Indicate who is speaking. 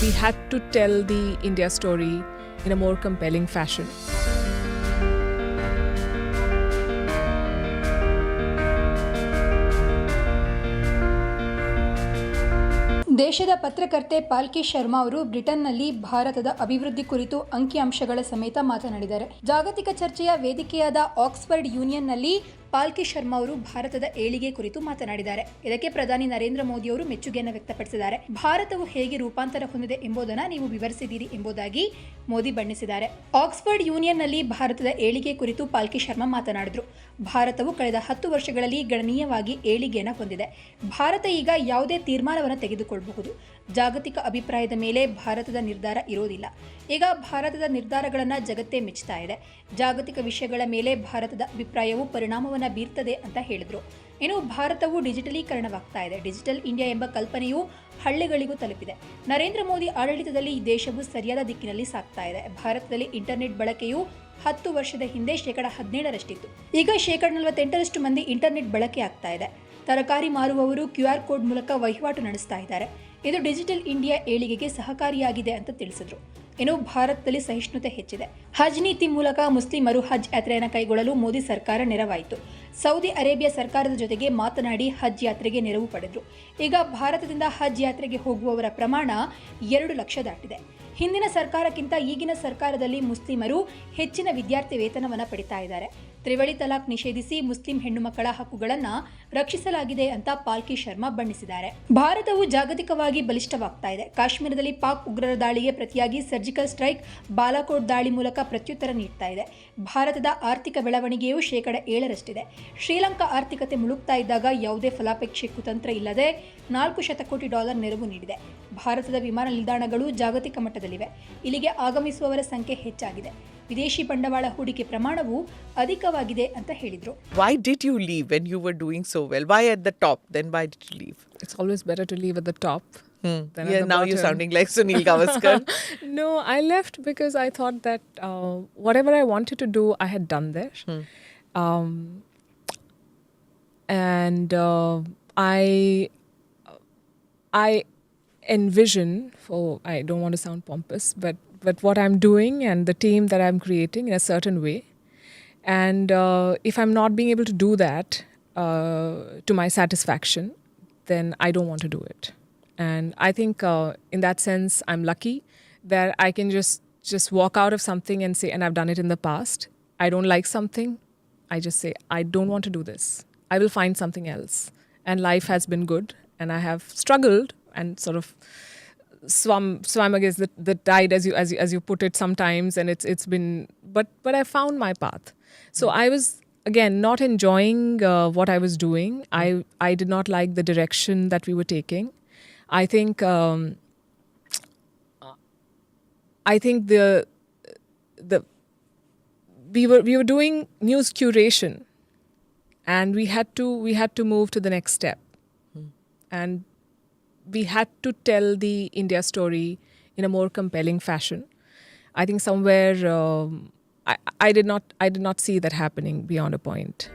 Speaker 1: we had to tell the India story in a more compelling fashion.
Speaker 2: ದೇಶದ ಪತ್ರಕರ್ತೆ ಪಾಲ್ಕಿ ಶರ್ಮಾ ಅವರು ಬ್ರಿಟನ್ನಲ್ಲಿ ಭಾರತದ ಅಭಿವೃದ್ಧಿ ಕುರಿತು ಅಂಕಿಅಂಶಗಳ ಸಮೇತ ಮಾತನಾಡಿದ್ದಾರೆ ಜಾಗತಿಕ ಚರ್ಚೆಯ ವೇದಿಕೆಯಾದ ಆಕ್ಸ್ಫರ್ಡ್ ಯೂನಿಯನ್ನಲ್ಲಿ ಪಾಲ್ಕಿ ಶರ್ಮಾ ಅವರು ಭಾರತದ ಏಳಿಗೆ ಕುರಿತು ಮಾತನಾಡಿದ್ದಾರೆ. ಇದಕ್ಕೆ ಪ್ರಧಾನಿ ನರೇಂದ್ರ ಮೋದಿ ಅವರು ಮೆಚ್ಚುಗೆಯನ್ನು ವ್ಯಕ್ತಪಡಿಸಿದ್ದಾರೆ. ಭಾರತವು ಹೇಗೆ ರೂಪಾಂತರ ಹೊಂದಿದೆ ಎಂಬುದನ್ನು ನೀವು ವಿವರಿಸಿದ್ದೀರಿ ಎಂಬುದಾಗಿ ಮೋದಿ ಬಣ್ಣಿಸಿದ್ದಾರೆ. ಆಕ್ಸ್ಫರ್ಡ್ ಯೂನಿಯನ್ನಲ್ಲಿ ಭಾರತದ ಏಳಿಗೆ ಕುರಿತು ಪಾಲ್ಕಿ ಶರ್ಮಾ ಮಾತನಾಡಿದರು. ಭಾರತವು ಕಳೆದ ಹತ್ತು ವರ್ಷಗಳಲ್ಲಿ ಗಣನೀಯವಾಗಿ ಏಳಿಗೆಯನ್ನು ಹೊಂದಿದೆ. ಭಾರತ ಈಗ ಯಾವುದೇ ತೀರ್ಮಾನವನ್ನು ತೆಗೆದುಕೊಳ್ಳಬಹುದು ಜಾಗತಿಕ ಅಭಿಪ್ರಾಯದ ಮೇಲೆ ಭಾರತದ ನಿರ್ಧಾರ ಇರೋದಿಲ್ಲ. ಈಗ ಭಾರತದ ನಿರ್ಧಾರಗಳನ್ನು ಜಗತ್ತೇ ಮೆಚ್ಚುತ್ತಾ ಇದೆ. ಜಾಗತಿಕ ವಿಷಯಗಳ ಮೇಲೆ ಭಾರತದ ಅಭಿಪ್ರಾಯವು ಪರಿಣಾಮವನ್ನು ಬೀರ್ತದೆ ಅಂತ ಹೇಳಿದರು. ಇನ್ನು ಭಾರತವು ಡಿಜಿಟಲೀಕರಣವಾಗ್ತಾ ಇದೆ. ಡಿಜಿಟಲ್ ಇಂಡಿಯಾ ಎಂಬ ಕಲ್ಪನೆಯು ಹಳ್ಳಿಗಳಿಗೂ ತಲುಪಿದೆ. ನರೇಂದ್ರ ಮೋದಿ ಆಡಳಿತದಲ್ಲಿ ಈ ದೇಶವು ಸರಿಯಾದ ದಿಕ್ಕಿನಲ್ಲಿ ಸಾಗ್ತಾ ಇದೆ. ಭಾರತದಲ್ಲಿ ಇಂಟರ್ನೆಟ್ ಬಳಕೆಯು ಹತ್ತು ವರ್ಷದ ಹಿಂದೆ ಶೇಕಡ ಹದಿನೇಳರಷ್ಟಿತ್ತು. ಈಗ ಶೇಕಡ ನಲವತ್ತೆಂಟರಷ್ಟು ಮಂದಿ ಇಂಟರ್ನೆಟ್ ಬಳಕೆ ಆಗ್ತಾ ಇದೆ. ತರಕಾರಿ ಮಾರುವವರು ಕ್ಯೂ ಆರ್ ಕೋಡ್ ಮೂಲಕ ವಹಿವಾಟು ನಡೆಸ್ತಾ ಇದ್ದಾರೆ. ಇದು ಡಿಜಿಟಲ್ ಇಂಡಿಯಾ ಏಳಿಗೆಗೆ ಸಹಕಾರಿಯಾಗಿದೆ ಅಂತ ತಿಳಿಸಿದ್ರು. ಇನ್ನು ಭಾರತದಲ್ಲಿ ಸಹಿಷ್ಣುತೆ ಹೆಚ್ಚಿದೆ. ಹಜ್ ನೀತಿ ಮೂಲಕ ಮುಸ್ಲಿಮರು ಹಜ್ ಯಾತ್ರೆಯನ್ನು ಕೈಗೊಳ್ಳಲು ಮೋದಿ ಸರ್ಕಾರ ನೆರವಾಯಿತು. ಸೌದಿ ಅರೇಬಿಯಾ ಸರ್ಕಾರದ ಜೊತೆಗೆ ಮಾತನಾಡಿ ಹಜ್ ಯಾತ್ರೆಗೆ ನೆರವು ಪಡೆದರು. ಈಗ ಭಾರತದಿಂದ ಹಜ್ ಯಾತ್ರೆಗೆ ಹೋಗುವವರ ಪ್ರಮಾಣ ಎರಡು ಲಕ್ಷ ದಾಟಿದೆ. ಹಿಂದಿನ ಸರ್ಕಾರಕ್ಕಿಂತ ಈಗಿನ ಸರ್ಕಾರದಲ್ಲಿ ಮುಸ್ಲಿಮರು ಹೆಚ್ಚಿನ ವಿದ್ಯಾರ್ಥಿ ವೇತನವನ್ನು ಪಡಿತಾ ಇದ್ದಾರೆ. ತ್ರಿವಳಿ ತಲಾಖ್ ನಿಷೇಧಿಸಿ ಮುಸ್ಲಿಂ ಹೆಣ್ಣು ಮಕ್ಕಳ ಹಕ್ಕುಗಳನ್ನು ರಕ್ಷಿಸಲಾಗಿದೆ ಅಂತ ಪಾಲ್ಕಿ ಶರ್ಮಾ ಬಣ್ಣಿಸಿದ್ದಾರೆ. ಭಾರತವು ಜಾಗತಿಕವಾಗಿ ಬಲಿಷ್ಠವಾಗ್ತಾ ಇದೆ. ಕಾಶ್ಮೀರದಲ್ಲಿ ಪಾಕ್ ಉಗ್ರರ ದಾಳಿಗೆ ಪ್ರತಿಯಾಗಿ ಸರ್ಜಿಕಲ್ ಸ್ಟ್ರೈಕ್, ಬಾಲಾಕೋಟ್ ದಾಳಿ ಮೂಲಕ ಪ್ರತ್ಯುತ್ತರ ನೀಡ್ತಾ ಇದೆ. ಭಾರತದ ಆರ್ಥಿಕ ಬೆಳವಣಿಗೆಯು ಶೇಕಡ ಏಳರಷ್ಟಿದೆ. ಶ್ರೀಲಂಕಾ ಆರ್ಥಿಕತೆ ಮುಳುಗ್ತಾ ಇದ್ದಾಗ ಯಾವುದೇ ಫಲಾಪೇಕ್ಷೆ ಕುತಂತ್ರ ಇಲ್ಲದೆ ನಾಲ್ಕು ಶತಕೋಟಿ ಡಾಲರ್ ನೆರವು ನೀಡಿದೆ. ಭಾರತದ ವಿಮಾನ ನಿಲ್ದಾಣಗಳು ಜಾಗತಿಕ ಮಟ್ಟದಲ್ಲಿವೆ ಇಲ್ಲಿಗೆ ಆಗಮಿಸುವವರ ಸಂಖ್ಯೆ ಹೆಚ್ಚಾಗಿದೆ ವಿದೇಶಿ ಬಂಡವಾಳ ಹೂಡಿಕೆ ಪ್ರಮಾಣವು ಅಧಿಕವಾಗಿದೆ ಅಂತ ಹೇಳಿದರು
Speaker 3: Why did you leave when you were doing so well? Why at the top? Then why did you leave?
Speaker 1: It's always better to leave at the top.
Speaker 3: Hmm.
Speaker 1: than at
Speaker 3: Yeah,
Speaker 1: the
Speaker 3: now you're
Speaker 1: bottom.
Speaker 3: sounding like Sunil Gavaskar.
Speaker 1: no, I left because I thought that uh, whatever I wanted to do, I had done there. Um, and uh, I, I envision for I don't want to sound pompous, but but what I'm doing and the team that I'm creating in a certain way. And uh, if I'm not being able to do that uh, to my satisfaction, then I don't want to do it. And I think uh, in that sense, I'm lucky that I can just just walk out of something and say, and I've done it in the past. I don't like something. I just say, I don't want to do this. I will find something else. And life has been good, and I have struggled and sort of swum swam against the, the tide as you as you as you put it sometimes and it's it's been but but I found my path. So I was again not enjoying uh, what I was doing. I I did not like the direction that we were taking. I think um, I think the the we were we were doing news curation and we had to we had to move to the next step. And we had to tell the India story in a more compelling fashion. I think somewhere um, I, I did not I did not see that happening beyond a point.